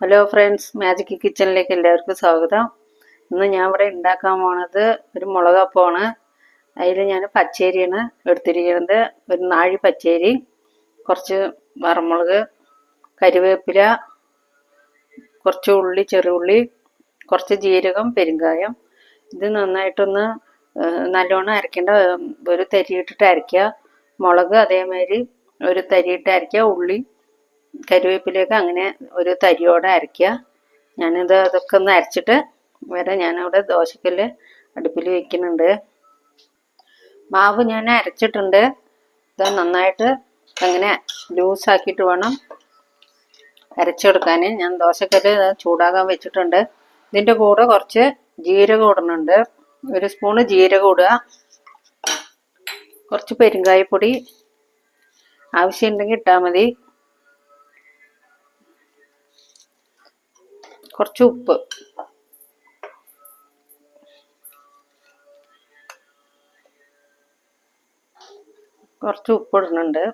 Hello friends magic കിച്ചണിലേക്ക് എല്ലാവർക്കും സ്വാഗതം. ഇന്ന് ഞാൻ ഇവിടെ ഉണ്ടാക്കാൻ പോണത് ഒരു മുളകപ്പമാണ് അതിൽ ഞാൻ പച്ചേരിയാണ് എടുത്തിരിക്കുന്നത്. ഒരു നാഴി പച്ചേരി കുറച്ച് വറമുളക് കരിവേപ്പില കുറച്ച് ഉള്ളി ചെറുള്ളി കുറച്ച് ജീരകം പെരുങ്കായം ഇത് നന്നായിട്ടൊന്ന് നല്ലോണം അരക്കേണ്ട ഒരു തരിയിട്ടിട്ട് അരയ്ക്കുക. മുളക് അതേമാതിരി ഒരു തരിയിട്ട് അരയ്ക്കുക. ഉള്ളി കരിവേപ്പിലയൊക്കെ അങ്ങനെ ഒരു തരിയോടെ അരയ്ക്കുക. ഞാനിത് അതൊക്കെ ഒന്ന് അരച്ചിട്ട് വരെ ഞാനവിടെ ദോശക്കല്ല് അടുപ്പിൽ വെക്കുന്നുണ്ട്. മാവ് ഞാൻ അരച്ചിട്ടുണ്ട്. ഇത് നന്നായിട്ട് അങ്ങനെ ലൂസാക്കിയിട്ട് വേണം അരച്ചെടുക്കാൻ ഞാൻ ദോശക്കല്ല് ചൂടാകാൻ വെച്ചിട്ടുണ്ട്. ഇതിന്റെ കൂടെ കുറച്ച് ജീരകം ഇടുന്നുണ്ട്. ഒരു സ്പൂണ് ജീരകം ഇടുക. കുറച്ച് പെരുങ്കായപ്പൊടി ആവശ്യമുണ്ടെങ്കിൽ ഇട്ടാൽ മതി. കുറച്ച് ഉപ്പ്. കുറച്ച് ഉപ്പ് ഇടുന്നുണ്ട്.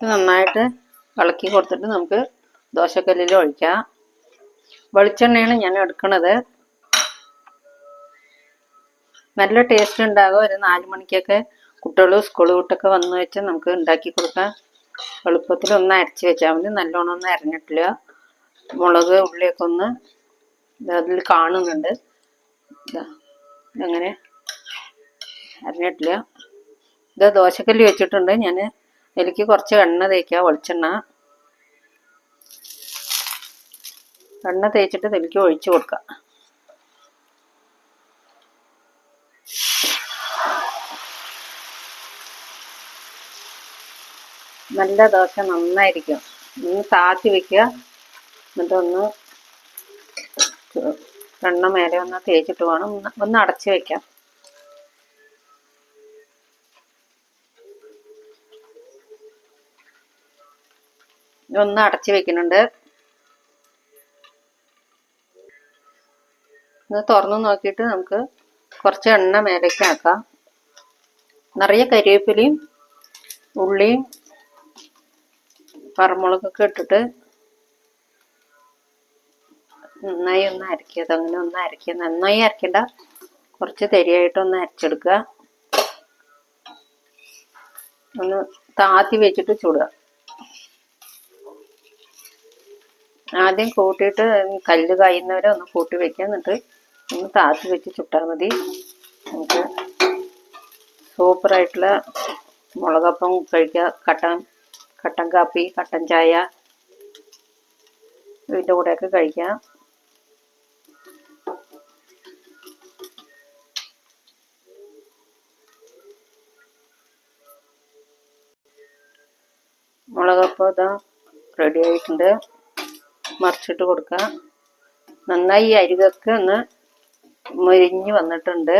നന്നായിട്ട് ഇളക്കി കൊടുത്തിട്ട് നമുക്ക് ദോശക്കല്ലിൽ ഒഴിക്കാം. വെളിച്ചെണ്ണയാണ് ഞാൻ എടുക്കുന്നത് നല്ല ടേസ്റ്റ് ഉണ്ടാകും. ഒരു നാല് മണിക്കൊക്കെ കുട്ടികൾ സ്കൂൾ വിട്ടൊക്കെ വന്നു വെച്ച് നമുക്ക് ഉണ്ടാക്കി കൊടുക്കാം. എളുപ്പത്തിൽ ഒന്ന് അരച്ച് വെച്ചാൽ മതി. നല്ലോണം ഒന്നും അരഞ്ഞിട്ടില്ല. മുളക് ഉള്ളിയൊക്കെ ഒന്ന് അതിൽ കാണുന്നുണ്ട്. അങ്ങനെ അരഞ്ഞിട്ടില്ല. ഇത് ദോശക്കല്ല് വെച്ചിട്ടുണ്ട്. ഞാൻ എനിക്ക് കുറച്ച് എണ്ണ തേക്കുക വെളിച്ചെണ്ണ. എണ്ണ തേച്ചിട്ട് ഇതിലേക്ക് ഒഴിച്ചു കൊടുക്കാം. നല്ല ദോശ നന്നായിരിക്കും. ഒന്ന് താത്തി വെക്കുക. എന്നിട്ടൊന്ന് എണ്ണ മേലെ ഒന്ന് തേച്ചിട്ട് വേണം. ഒന്ന് അടച്ച് വെക്കാം. ഒന്ന് അടച്ച് വെക്കുന്നുണ്ട്. ഒന്ന് തുറന്നു നോക്കിയിട്ട് നമുക്ക് കുറച്ച് എണ്ണ മേലേക്ക് ആക്കാം. നിറയെ കരിവേപ്പിലയും ഉള്ളിയും പറമുളകൊക്കെ ഇട്ടിട്ട് നന്നായി ഒന്ന് അരക്കുക അങ്ങനെ ഒന്ന് അരക്കുക നന്നായി അരക്കണ്ട കുറച്ച് തരിയായിട്ടൊന്ന് അരച്ചെടുക്കുക. ഒന്ന് താത്തി വെച്ചിട്ട് ചൂടുക. ആദ്യം കൂട്ടിയിട്ട് കല്ല് കായുന്നവരെ ഒന്ന് കൂട്ടി വെക്കുക എന്നിട്ട് ഒന്ന് താത്തി വെച്ച് ചുട്ടാൽ മതി. നമുക്ക് സൂപ്പറായിട്ടുള്ള മുളകപ്പം കഴിക്കുക കട്ടൻ കട്ടൻ കാപ്പി കട്ടൻ ചായ ഇതിന്റെ കൂടെയൊക്കെ കഴിക്കാം. മുളകപ്പം ഇതാ റെഡി ആയിട്ടുണ്ട്. മറിച്ചിട്ട് കൊടുക്കാം. നന്നായി അരികൊക്കെ ഒന്ന് മൊരിഞ്ഞ് വന്നിട്ടുണ്ട്.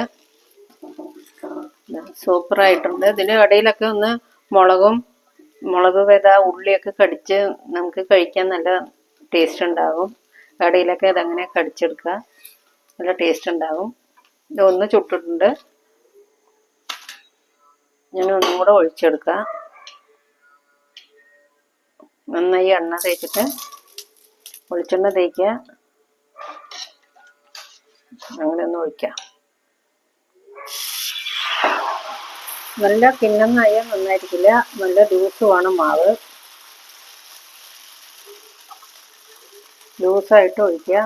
സൂപ്പറായിട്ടുണ്ട് ഇതിന്റെ ഇടയിലൊക്കെ ഒന്ന് മുളകും മുളക് വിത ഉള്ളിയൊക്കെ കടിച്ച് നമുക്ക് കഴിക്കാൻ നല്ല ടേസ്റ്റ് ഉണ്ടാകും കടയിലൊക്കെ അതങ്ങനെ കടിച്ചെടുക്കുക. നല്ല ടേസ്റ്റ് ഉണ്ടാകും ഇത് ഒന്ന് ചുട്ടിട്ടുണ്ട്. ഞാൻ ഒന്നും കൂടെ ഒഴിച്ചെടുക്കുക. നന്നായി എണ്ണ തേച്ചിട്ട് വെളിച്ചെണ്ണ തേക്കുക. അങ്ങനെ ഒന്ന് ഒഴിക്കാം. നല്ല കിണ്ണന്നായ നന്നായിരിക്കില്ല. നല്ല ലൂസ് വേണം മാവ്. ലൂസായിട്ട് ഒഴിക്കുക.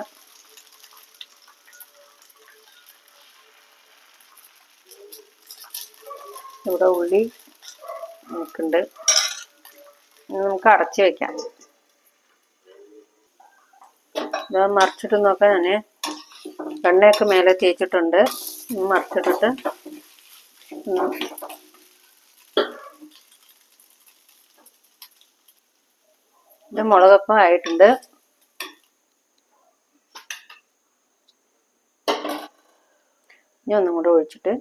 ഇവിടെ ഉള്ളി നമുക്കുണ്ട്. നമുക്ക് അടച്ചു വെക്കാം. ഇത് മറിച്ചിട്ട് നോക്കാൻ ഞാൻ എണ്ണയൊക്കെ മേലെ തേച്ചിട്ടുണ്ട്. മറിച്ചിട്ടിട്ട് ഇത് മുളകപ്പം ആയിട്ടുണ്ട്. ഞാൻ ഒന്നും കൂടെ ഒഴിച്ചിട്ട്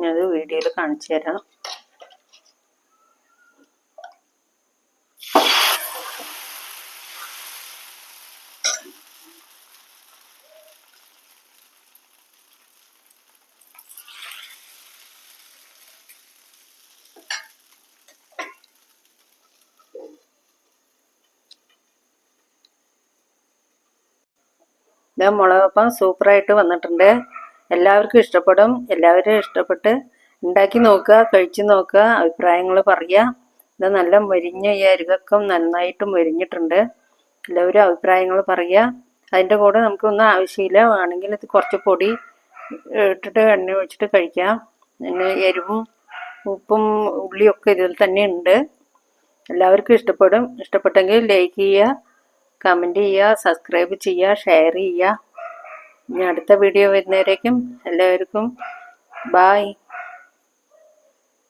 ഞാനത് വീഡിയോയിൽ കാണിച്ചു തരാം. ഇത് മുളകപ്പം സൂപ്പറായിട്ട് വന്നിട്ടുണ്ട്. എല്ലാവർക്കും ഇഷ്ടപ്പെടും. എല്ലാവരും ഇഷ്ടപ്പെട്ട് ഉണ്ടാക്കി നോക്കുക കഴിച്ചു നോക്കുക അഭിപ്രായങ്ങൾ പറയുക. ഇത് നല്ല മൊരിഞ്ഞ ഈ അരികൊക്കെ നന്നായിട്ട് മൊരിഞ്ഞിട്ടുണ്ട്. എല്ലാവരും അഭിപ്രായങ്ങൾ പറയുക. അതിന്റെ കൂടെ നമുക്കൊന്നും ആവശ്യമില്ല. വേണമെങ്കിൽ ഇത് കുറച്ച് പൊടി ഇട്ടിട്ട് എണ്ണ ഒഴിച്ചിട്ട് കഴിക്കാം. പിന്നെ എരിവും ഉപ്പും ഉള്ളിയൊക്കെ ഇതിൽ തന്നെ ഉണ്ട്. എല്ലാവർക്കും ഇഷ്ടപ്പെടും. ഇഷ്ടപ്പെട്ടെങ്കിൽ ലൈക്ക് ചെയ്യുക. കമന്റ് ചെയ്യുക സബ്സ്ക്രൈബ് ചെയ്യുക ഷെയർ ചെയ്യുക. ഇനി അടുത്ത വീഡിയോ വരുന്നവരേക്കും എല്ലാവർക്കും ബായ്